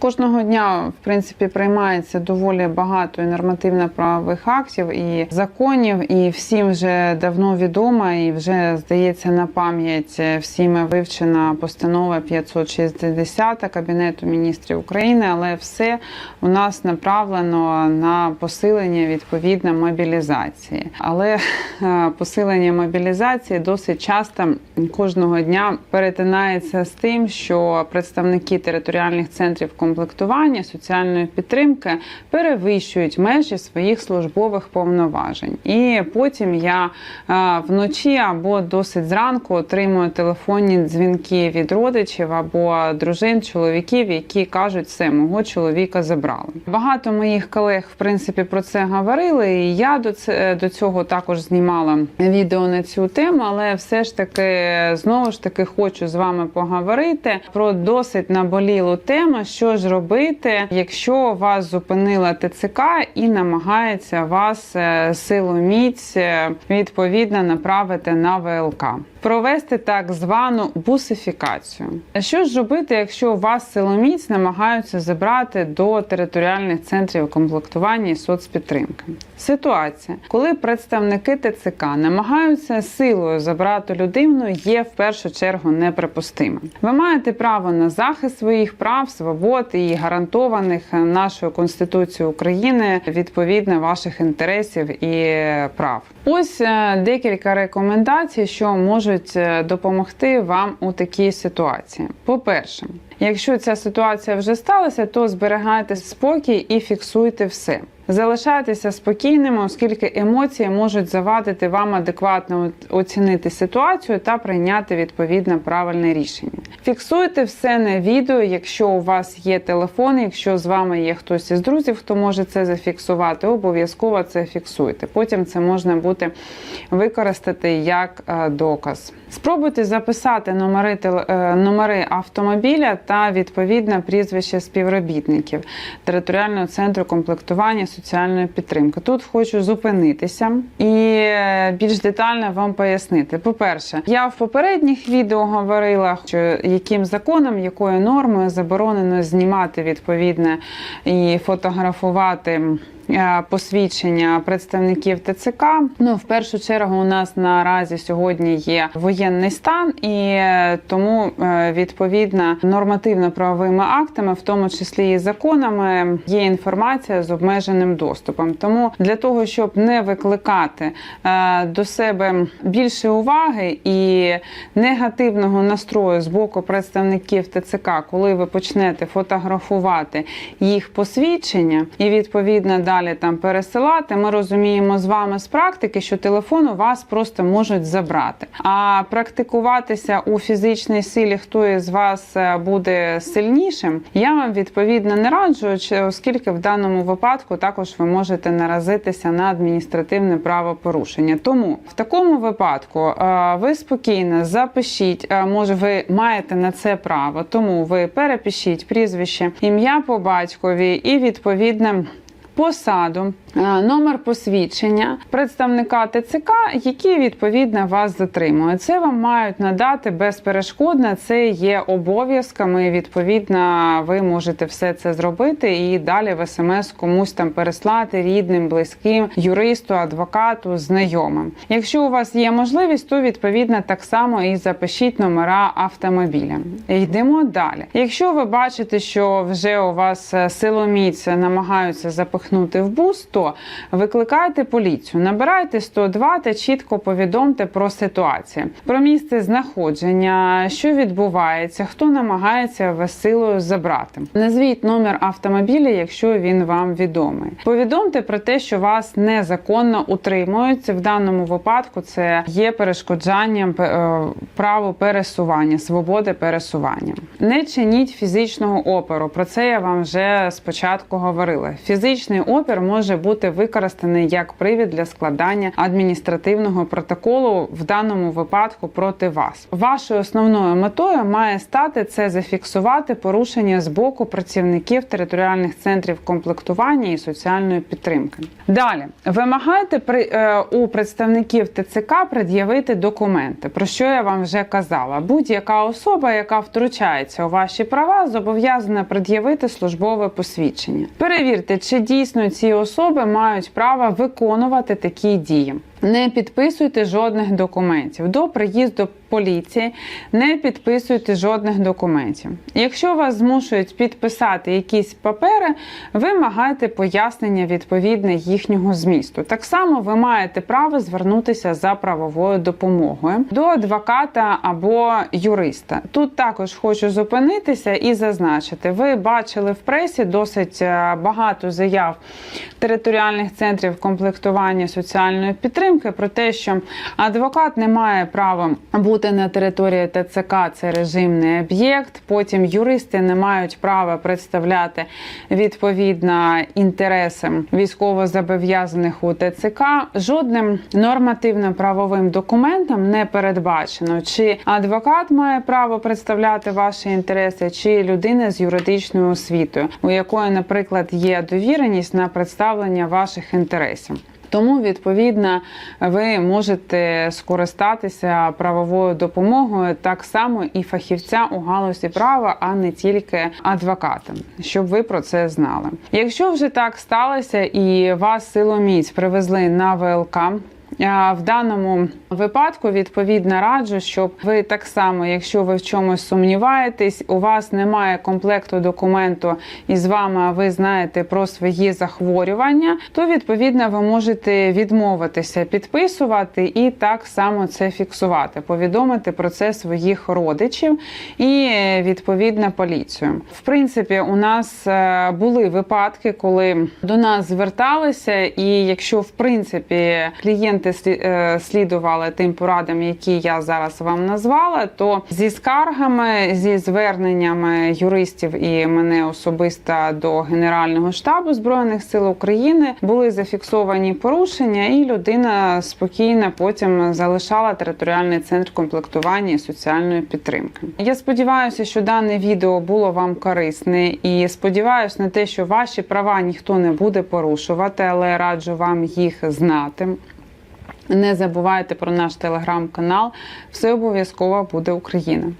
Кожного дня, в принципі, приймається доволі багато нормативно-правових актів і законів, і всім вже давно відома, і вже здається на пам'ять всіми вивчена постанова 560 Кабінету міністрів України, але все у нас направлено на посилення відповідно мобілізації. Але е, посилення мобілізації досить часто кожного дня перетинається з тим, що представники територіальних центрів комплектування соціальної підтримки перевищують межі своїх службових повноважень. І потім я е, вночі або досить зранку отримую телефонні дзвінки від родичів або дружин, чоловіків, які кажуть, все, мого чоловіка забрали. Багато моїх колег, в принципі, про це говорили. І я до це до цього також знімала відео на цю тему, але все ж таки знову ж таки хочу з вами поговорити про досить наболілу тему, що ж робити, якщо вас зупинила ТЦК і намагається вас е, силоміць е, відповідно направити на ВЛК. Провести так звану бусифікацію. Що ж робити, якщо вас силоміць намагаються забрати до територіальних центрів комплектування і соцпідтримки? Ситуація, коли представники ТЦК намагаються силою забрати людину, є в першу чергу неприпустимим. Ви маєте право на захист своїх прав, свобод і гарантованих нашою Конституцією України відповідно ваших інтересів і прав. Ось е, декілька рекомендацій, що можуть е, допомогти вам у такій ситуації. По-перше, якщо ця ситуація вже сталася, то зберігайте спокій і фіксуйте все. Залишайтеся спокійними, оскільки емоції можуть завадити вам адекватно оцінити ситуацію та прийняти відповідно правильне рішення. Фіксуйте все на відео, якщо у вас є телефон, якщо з вами є хтось із друзів, хто може це зафіксувати, обов'язково це фіксуйте. Потім це можна буде використати як е, доказ. Спробуйте записати номери е, номери автомобіля та відповідне прізвище співробітників територіального центру комплектування соціальної підтримки. Тут хочу зупинитися і е, більш детально вам пояснити. По-перше, я в попередніх відео говорила, що яким законом, якою нормою заборонено знімати відповідне і фотографувати. Е, Посвідчення представників ТЦК. Ну, в першу чергу, у нас наразі сьогодні є воєнний стан, і е, тому е, відповідно нормативно-правовими актами, в тому числі і законами, є інформація з обмеженим доступом. Тому для того, щоб не викликати до себе більше уваги і негативного настрою з боку представників ТЦК, коли ви почнете фотографувати їх посвідчення і відповідно далі там пересилати, ми розуміємо з вами з практики, що телефон у вас просто можуть забрати. А практикуватися у фізичній силі, хто із вас е, буде сильнішим, я вам відповідно не раджу, оскільки в даному випадку також ви можете наразитися на адміністративне правопорушення. Тому в такому випадку е, ви спокійно запишіть, е, може ви маєте на це право, тому ви перепишіть прізвище, ім'я по батькові і відповідне. Посаду, е, номер посвідчення представника ТЦК, які відповідно вас затримують. Це вам мають надати безперешкодно. Це є обов'язками. Відповідно, ви можете все це зробити і далі в смс комусь там переслати рідним, близьким, юристу, адвокату, знайомим. Якщо у вас є можливість, то відповідно так само і запишіть номера автомобіля. Йдемо далі. Якщо ви бачите, що вже у вас е, силоміць намагаються запихнути в бус, то викликайте поліцію, набирайте 102 та чітко повідомте про ситуацію, про місце знаходження, що відбувається, хто намагається вас силою забрати. Назвіть номер автомобіля, якщо він вам відомий. Повідомте про те, що вас незаконно утримують. В даному випадку це є перешкоджанням е, праву пересування, свободи пересування. Не чиніть фізичного опору. Про це я вам вже спочатку говорила. Фізичний фізичний опір може бути використаний як привід для складання адміністративного протоколу в даному випадку проти вас. Вашою основною метою має стати це зафіксувати порушення з боку працівників територіальних центрів комплектування і соціальної підтримки. Далі вимагайте при е, у представників ТЦК пред'явити документи, про що я вам вже казала. Будь-яка особа, яка втручається у ваші права, зобов'язана пред'явити службове посвідчення. Перевірте, чи дійсно ці особи мають право виконувати такі дії. Не підписуйте жодних документів до приїзду поліції. Не підписуйте жодних документів. Якщо вас змушують підписати якісь папери, вимагайте пояснення відповідне їхнього змісту. Так само ви маєте право звернутися за правовою допомогою до адвоката або юриста. Тут також хочу зупинитися і зазначити: ви бачили в пресі досить е, багато заяв територіальних центрів комплектування соціальної підтримки про те, що адвокат не має права бути на території ТЦК, це режимний об'єкт. Потім юристи не мають права представляти відповідно інтереси військовозобов'язаних у ТЦК. Жодним нормативно-правовим документом не передбачено, чи адвокат має право представляти ваші інтереси, чи людина з юридичною освітою, у якої, наприклад, є довіреність на представлення ваших інтересів. Тому, відповідно, ви можете скористатися правовою допомогою так само і фахівця у галузі права, а не тільки адвокатом, щоб ви про це знали. Якщо вже так сталося і вас силоміць привезли на ВЛК. А В даному випадку відповідно раджу, щоб ви так само, якщо ви в чомусь сумніваєтесь, у вас немає комплекту документу і з вами ви знаєте про свої захворювання, то відповідно ви можете відмовитися підписувати і так само це фіксувати, повідомити про це своїх родичів і відповідно поліцію. В принципі, у нас е, були випадки, коли до нас зверталися, і якщо в принципі клієнти слі- е, слідували тим порадам, які я зараз вам назвала, то зі скаргами, зі зверненнями юристів і мене особисто до Генерального штабу збройних сил України були зафіксовані порушення, і людина спокійно потім залишала територіальний центр комплектування і соціальної підтримки. Я сподіваюся, що дане відео було вам корисне, і сподіваюся на те, що ваші права ніхто не буде порушувати, але раджу вам їх знати. Не забувайте про наш телеграм-канал. Все обов'язково буде Україна.